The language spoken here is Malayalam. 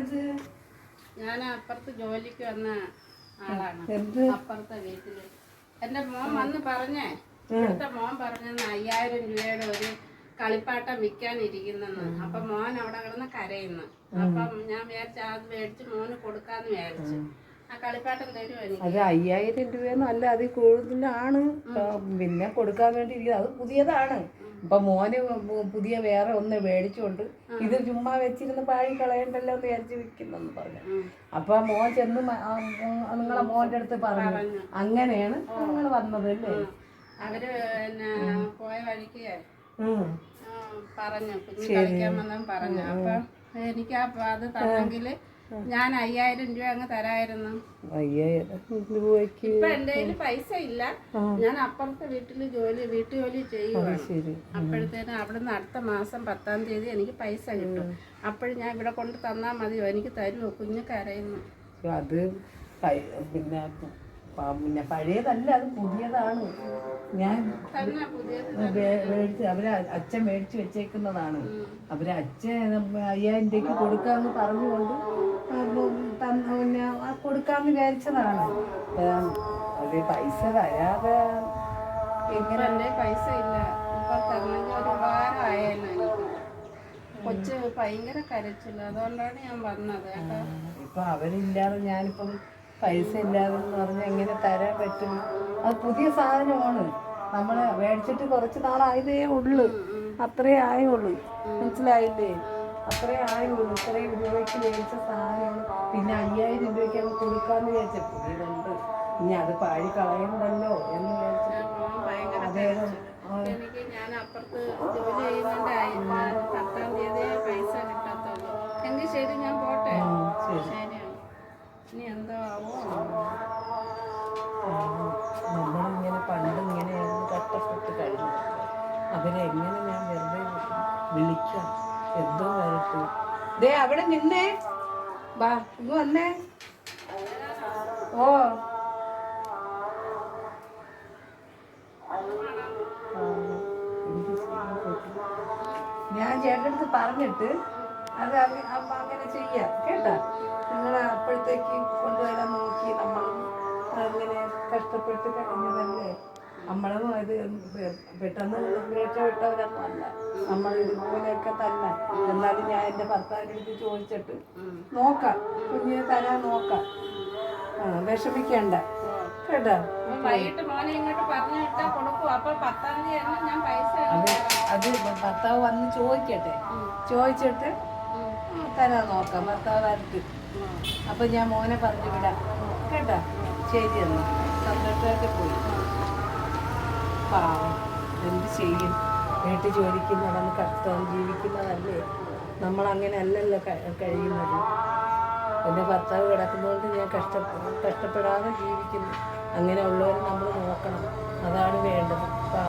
ഇത് ഞാൻ അപ്പുറത്ത് ജോലിക്ക് വന്ന ആളാണ്. എന്ത്? അപ്പുറത്തെ വീട്ടിൽ. എന്റെ മോൻ വന്ന് പറഞ്ഞേ. ഇവിടുത്തെ മോൻ പറഞ്ഞെന്ന് അയ്യായിരം രൂപയുടെ ഒരു കളിപ്പാട്ടം വിൽക്കാനിരിക്കുന്നെന്ന്. അപ്പൊ മോൻ അവിടെ കിടന്ന് കരയുന്നു. അപ്പം ഞാൻ വിചാരിച്ച അത് മേടിച്ച് മോന് കൊടുക്കാന്ന് വിചാരിച്ചു. അത് അയ്യായിരം രൂപ അല്ല അതിൽ കൂടുതലാണ്. പിന്നെ കൊടുക്കാൻ വേണ്ടി ഇരിക്കുന്നത്. അത് പുതിയതാണ്. ഇപ്പൊ മോന് പുതിയ വേറെ ഒന്ന് മേടിച്ചോണ്ട് ഇത് ചുമ്മാ വെച്ചിരുന്ന് പാഴി കളയണ്ടല്ലോ എന്ന് വിചാരിച്ച് വിൽക്കുന്നെന്ന് പറഞ്ഞു. അപ്പൊ മോൻ ചെന്ന് നിങ്ങളെ മോന്റെ അടുത്ത് പറഞ്ഞു. അങ്ങനെയാണ് നിങ്ങൾ വന്നത് അല്ലേ? അവർ പോയ വഴിക്ക്. പറഞ്ഞു. കുഞ്ഞ് കളിക്കാൻ വന്നവൻ പറഞ്ഞു. അപ്പൊ എനിക്ക് അത് തന്നെങ്കിൽ ഞാൻ അയ്യായിരം രൂപ അങ്ങ് തരായിരുന്നു. അയ്യായിരം. രൂപയ്ക്ക് ഇപ്പൊ എന്റെ കയ്യിൽ പൈസ ഇല്ല ഞാൻ അപ്പുറത്തെ വീട്ടിൽ ജോലി വീട്ടു ജോലി ചെയ്യുവാണ് അപ്പോഴത്തേനും അവിടുന്ന് അടുത്ത മാസം പത്താം തീയതി എനിക്ക് പൈസ കിട്ടും. അപ്പോഴും ഞാൻ ഇവിടെ കൊണ്ട് തന്നാൽ മതിയോ എനിക്ക് തരുമോ കുഞ്ഞു കരയുന്നു. അത് പിന്നെ പിന്നെ പഴയതല്ല അത് പുതിയതാണ്. ഞാൻ മേടിച്ച് അവർ അച്ഛൻ മേടിച്ച് വെച്ചേക്കുന്നതാണ്. അവരെ അച്ഛൻ അയ്യായിരം രൂപയ്ക്ക് കൊടുക്കാന്ന് പറഞ്ഞുകൊണ്ട് പിന്നെ കൊടുക്കാന്ന് വിചാരിച്ചതാണ്. അത് പൈസ തരാതെ എങ്ങനെ പൈസ ഇല്ല. ഇപ്പൊ തരണമെങ്കിൽ ഒരു ഉപകാരമായേനെ. എനിക്ക് കൊച്ച് ഭയങ്കര കരച്ചില്ല അതുകൊണ്ടാണ് ഞാൻ വന്നത് കേട്ടോ. ഇപ്പൊ അവരില്ലാതെ ഞാനിപ്പം പൈസ ഇല്ലാതെ എന്ന് പറഞ്ഞാൽ എങ്ങനെ തരാൻ പറ്റും? അത് പുതിയ സാധനമാണ്. നമ്മൾ മേടിച്ചിട്ട് കുറച്ച് നാളായതേ ഉള്ളു. അത്രേ ആയുള്ളൂ. മനസ്സിലായില്ലേ? അത്രേ ആയുള്ളൂ. ഇത്രയും രൂപയ്ക്ക് മേടിച്ച സാധനമാണ്. പിന്നെ അയ്യായിരം രൂപയ്ക്ക് അത് കൊടുക്കാന്ന് വിചാരിച്ച പുതിയതുണ്ട് ഇനി അത് പാഴി കളയണ്ടല്ലോ എന്ന് വിചാരിച്ചു അദ്ദേഹം എനിക്ക് ഞാൻ അപ്പുറത്ത് ജോലി ചെയ്യുന്നുണ്ടായി പത്താം തീയതി പൈസ കിട്ടത്തുള്ളൂ. എങ്കിൽ ശരി ഞാൻ പോട്ടെ. ശരി. ശരിയാണ് ഇനി എന്തോ ആവോ? നമ്മളിങ്ങനെ പണ്ട് ഇങ്ങനെ കഷ്ടപ്പെട്ട് കഴിഞ്ഞു അവരെങ്ങനെ ഞാൻ വെറുതെ വിളിക്കും? എന്തോ ദേ അവിടെ നിന്നേ. വാ ഇങ്ങ് വന്നേ. ഓ. ഞാൻ ചേട്ടടുത്ത് പറഞ്ഞിട്ട് അത് അങ്ങനെ ചെയ്യാം കേട്ടാ? നിങ്ങൾ അപ്പോഴത്തേക്ക് കൊണ്ടുവരാൻ നോക്കി നമ്മളും അങ്ങനെ കഷ്ടപ്പെട്ട് കഴിഞ്ഞതല്ലേ? നമ്മളും ഇത് പെട്ടെന്ന് രക്ഷപ്പെട്ടവരൊന്നും അല്ല. നമ്മൾ ഇതുപോലെയൊക്കെ തന്നെ. എന്നാലും ഞാൻ എന്റെ ഭർത്താവിന്റെ അടുത്ത് ചോദിച്ചിട്ട് നോക്കാം. കുഞ്ഞിനെ തരാൻ നോക്കാം. ആ വിഷമിക്കണ്ട. കേട്ടോ? അത് അത് ഭർത്താവ് വന്ന് ചോദിക്കട്ടെ. ചോദിച്ചിട്ട് തരാൻ നോക്കാം. ഭർത്താവ് വരട്ട്. അപ്പൊ ഞാൻ മോനെ പറഞ്ഞു വിടാം. കേട്ടോ? ശരി എന്നാ. സന്തോഷമായിട്ട് പോയി. പാവം. എന്ത് ചെയ്യും? വീട്ടിൽ ജോലിക്കുന്നതാണ് കഷ്ടം ജീവിക്കുന്നതല്ലേ? നമ്മൾ അങ്ങനെ അല്ലല്ലോ കഴിയുന്നത്. എന്റെ ഭർത്താവ് കിടക്കുന്നതുകൊണ്ട് ഞാൻ കഷ്ട കഷ്ടപ്പെടാതെ ജീവിക്കുന്നു. അങ്ങനെ ഉള്ളവരെ നമ്മൾ നോക്കണം. അതാണ് വേണ്ടത്.